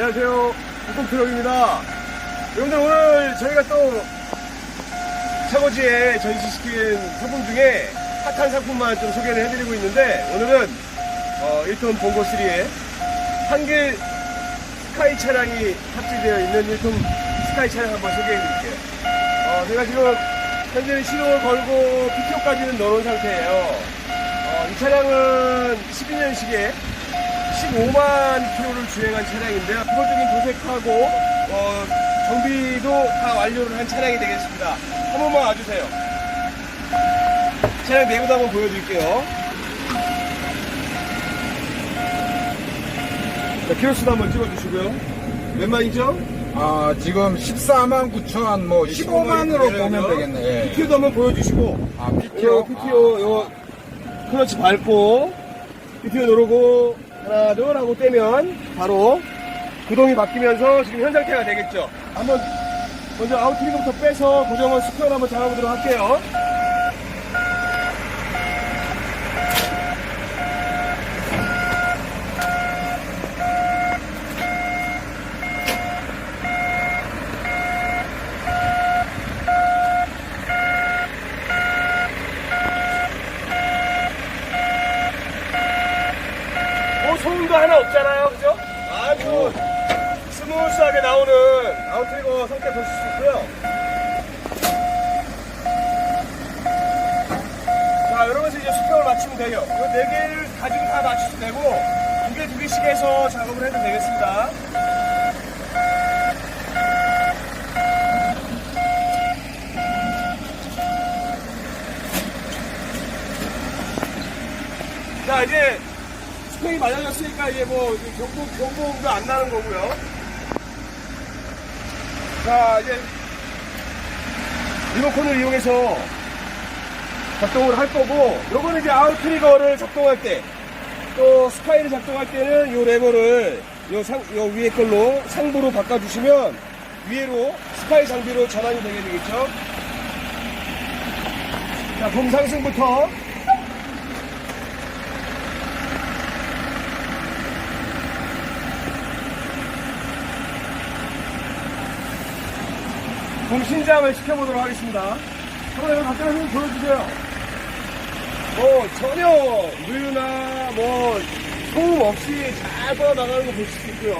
안녕하세요. 국공트럭입니다. 여러분들 오늘 저희가 또 차고지에 전시시킨 상품 중에 핫한 상품만 좀 소개를 해드리고 있는데 오늘은 어, 1톤 봉고 3에 한길 스카이 차량이 탑재되어 있는 1톤 스카이 차량 한번 소개해드릴게요. 어, 제가 지금 현재 신호를 걸고 PTO까지는 넣어놓은 상태예요. 어, 이 차량은 12년식에 15만 킬로를 주행한 차량인데요. 기본적인 도색하고 어, 정비도 다 완료를 한 차량이 되겠습니다. 한 번만 와주세요. 차량 내부도 한번 보여드릴게요. 자, 키로수도 한번 찍어주시고요. 몇 만이죠? 아, 지금 14만 9천, 뭐, 15만으로 보면 되겠네. 예. PTO도 한번 보여주시고 아, 요 PTO? PTO 요 클러치 밟고 PTO 누르고 하나 둘 하고 떼면 바로 구동이 바뀌면서 지금 현 상태가 되겠죠. 한번 먼저 아웃트리거부터 빼서 고정원 스퀘어 한번 잡아보도록 할게요. 뭐 소음도 하나 없잖아요, 그죠? 아주 스무스하게 나오는 아웃트리거 상태 보실 수 있고요. 자, 이러면서 이제 수평을 맞추면 돼요. 이 네 개를 가지고 다 맞추셔도 되고, 두 개, 두 개씩 해서 작업을 해도 되겠습니다. 자, 이제 스펙이 맞아졌으니까 이제 뭐 경보, 경보음도 안 나는 거고요. 자, 이제 리모컨을 이용해서 작동을 할 거고, 요거는 이제 아웃트리거를 작동할 때, 또 스카이를 작동할 때는 요 레버를 요 상, 요 위에 걸로 상부로 바꿔주시면 위에로 스카이 장비로 전환이 되게 되겠죠. 자, 봄 상승부터 공신장을 시켜보도록 하겠습니다. 여기 가까이 좀 보여주세요. 뭐, 전혀 누유나 뭐, 소음 없이 잘 뻗어나가는 거 보실 수 있고요.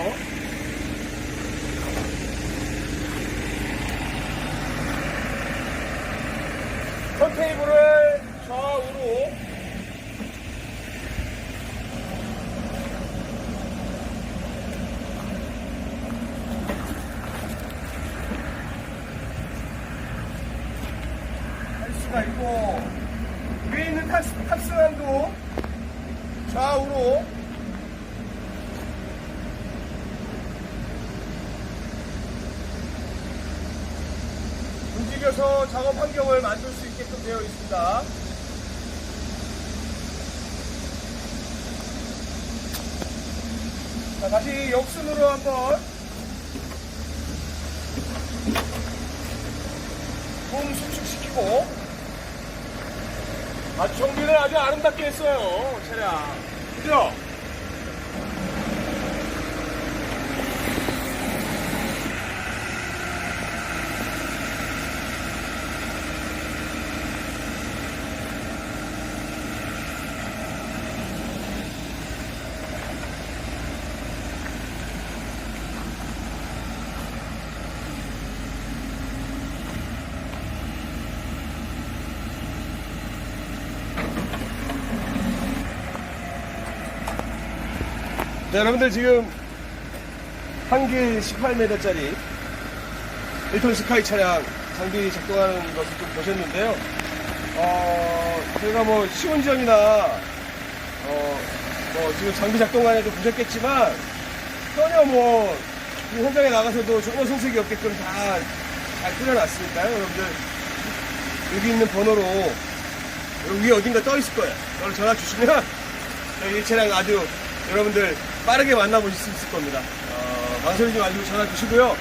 턴테이블을 좌우로 할 수가 있고 위에 있는 탑스, 탑승함도 좌우로 움직여서 작업 환경을 만들 수 있게끔 되어 있습니다. 자, 다시 역순으로 한번 몸 수축시키고 아, 정비를 아주 아름답게 했어요, 차량. 그죠? 자, 여러분들 지금 한길 18m짜리 1톤 스카이 차량 장비 작동하는 것을 좀 보셨는데요. 어, 저희가 뭐 시운전이나 어, 뭐 지금 장비 작동안에 도 보셨겠지만 전혀 뭐이 현장에 나가서도 전혀 손색이 없게끔 다 잘 꾸려놨으니까요. 여러분들 여기 있는 번호로 여기 어딘가 떠 있을 거예요. 그걸 전화 주시면 저희 이 차량 아주 여러분들 빠르게 만나보실 수 있을 겁니다. 어, 망설이지 마시고 전화 주시고요.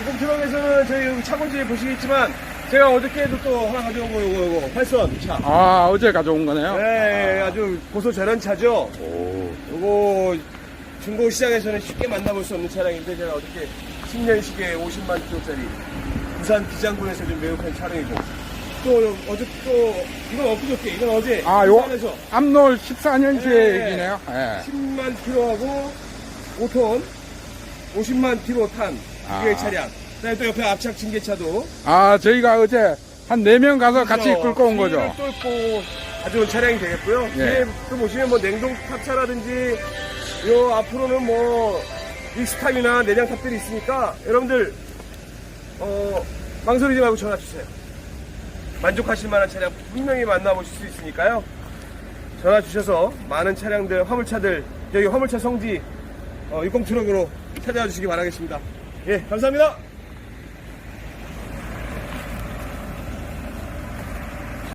이번 트럭에서는 저희 여기 차고지에 보시겠지만 제가 어저께도 또 하나 가져온 거 요거 요거 활선 차. 아, 어제 가져온 거네요? 네, 아 주 고소 저런 차죠. 오. 요거 중고 시장에서는 쉽게 만나볼 수 없는 차량인데 제가 어저께 10년식에 50만 킬로짜리 부산 기장군에서 좀 매혹한 차량이고 또 어제 또 이건 엊그저께 이건 어제 아, 요, 부산에서 암롤 14년식이네요. 네. 예. 10만 킬로하고 5톤 50만 킬로 탄 아. 차량 그다음에 또 옆에 앞착 징계차도 아, 저희가 어제 한 4명 가서 같이 그렇죠. 끌고 온 거죠. 뒤를 뚫고 가져온 차량이 되겠고요. 예. 뒤에 또 보시면 뭐 냉동 탑차라든지 요 앞으로는 뭐 익스탑이나 내장 탑들이 있으니까 여러분들 어 망설이지 말고 전화 주세요. 만족하실 만한 차량 분명히 만나보실 수 있으니까요. 전화 주셔서 많은 차량들, 화물차들, 여기 화물차 성지 어, 60 트럭으로 찾아와 주시기 바라겠습니다. 예, 감사합니다.